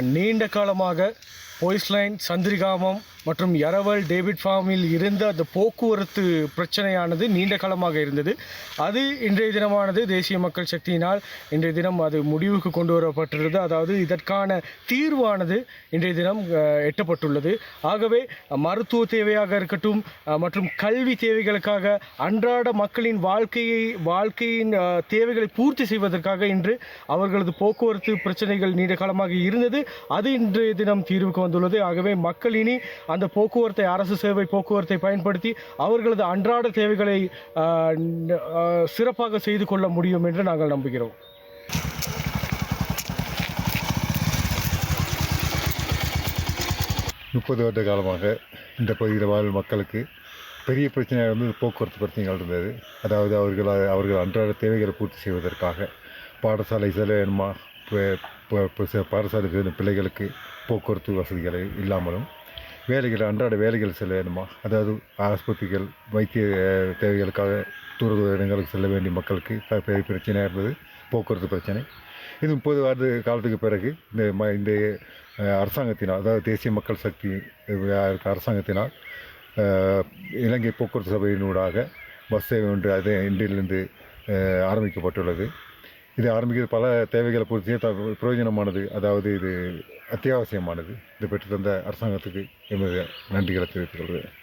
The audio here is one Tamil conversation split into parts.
நீண்ட காலமாக போய்ஸ்லைன் சந்திரிகாமம் மற்றும் எரவல் டேவிட் ஃபார்மில் இருந்த அந்த போக்குவரத்து பிரச்சனையானது நீண்ட காலமாக இருந்தது. அது இன்றைய தினமானது தேசிய மக்கள் சக்தியினால் இன்றைய தினம் அது முடிவுக்கு கொண்டு வரப்பட்டுள்ளது அதாவது இதற்கான தீர்வானது இன்றைய தினம் எட்டப்பட்டுள்ளது. ஆகவே மருத்துவ தேவையாக இருக்கட்டும் மற்றும் கல்வி தேவைகளுக்காக அன்றாட மக்களின் வாழ்க்கையை வாழ்க்கையின் தேவைகளை பூர்த்தி செய்வதற்காக இன்று அவர்களது போக்குவரத்து பிரச்சனைகள் நீண்ட காலமாக இருந்தது. அது இன்றைய தினம் தீர்வுக்கு வந்துள்ளது. ஆகவே மக்கள் இனி அந்த போக்குவரத்தை அரசு சேவை போக்குவரத்தை பயன்படுத்தி அவர்களது அன்றாட தேவைகளை சிறப்பாக செய்து கொள்ள முடியும் என்று நாங்கள் நம்புகிறோம். முப்பது வருட காலமாக இந்த பகுதியில் வாழும் மக்களுக்கு பெரிய பிரச்சனையாக இருந்தது போக்குவரத்து பிரச்சனைகள் இருந்தது. அதாவது அவர்கள் அவர்கள் அன்றாட தேவைகளை பூர்த்தி செய்வதற்காக பாடசாலை செல்ல வேணுமா பாடசாலைக்கு பாடசாலை பிள்ளைகளுக்கு போக்குவரத்து வசதிகள் இல்லாமலும் வேலைகள் அன்றாட வேலைகள் செல்ல வேணுமா அதாவது ஆஸ்பத்திரிகள் வைத்திய தேவைகளுக்காக தூரத இடங்களுக்கு செல்ல வேண்டிய மக்களுக்கு பெரிய பிரச்சனையாக இருந்தது போக்குவரத்து பிரச்சனை. இது முப்பது ஆண்டு காலத்துக்கு பிறகு இந்த ம இந்த அரசாங்கத்தினால் அதாவது தேசிய மக்கள் சக்தி அரசாங்கத்தினால் இலங்கை போக்குவரத்து சபையினூடாக பஸ் சேவை ஒன்று அது இன்றிலிருந்து ஆரம்பிக்கப்பட்டுள்ளது. இது ஆரம்பிக்கிறது பல தேவைகளை பூர்த்தி த- பிரயோஜனமானது. அதாவது இது அத்தியாவசியமானது. இதை பெற்று தந்த அரசாங்கத்துக்கு எமது நன்றிகளை தெரிவித்துக் கொள்கிறேன்.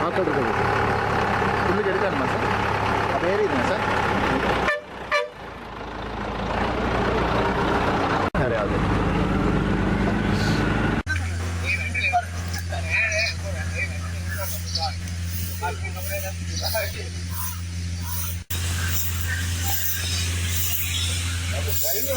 ಮಾತಾಡ್ಬೋದು ಫುಲ್ಗೆ ಎಡಿತಾನೆ ಸರ್ ಬೇರೆ ಇದೆಯಾ ಸರ್ Thank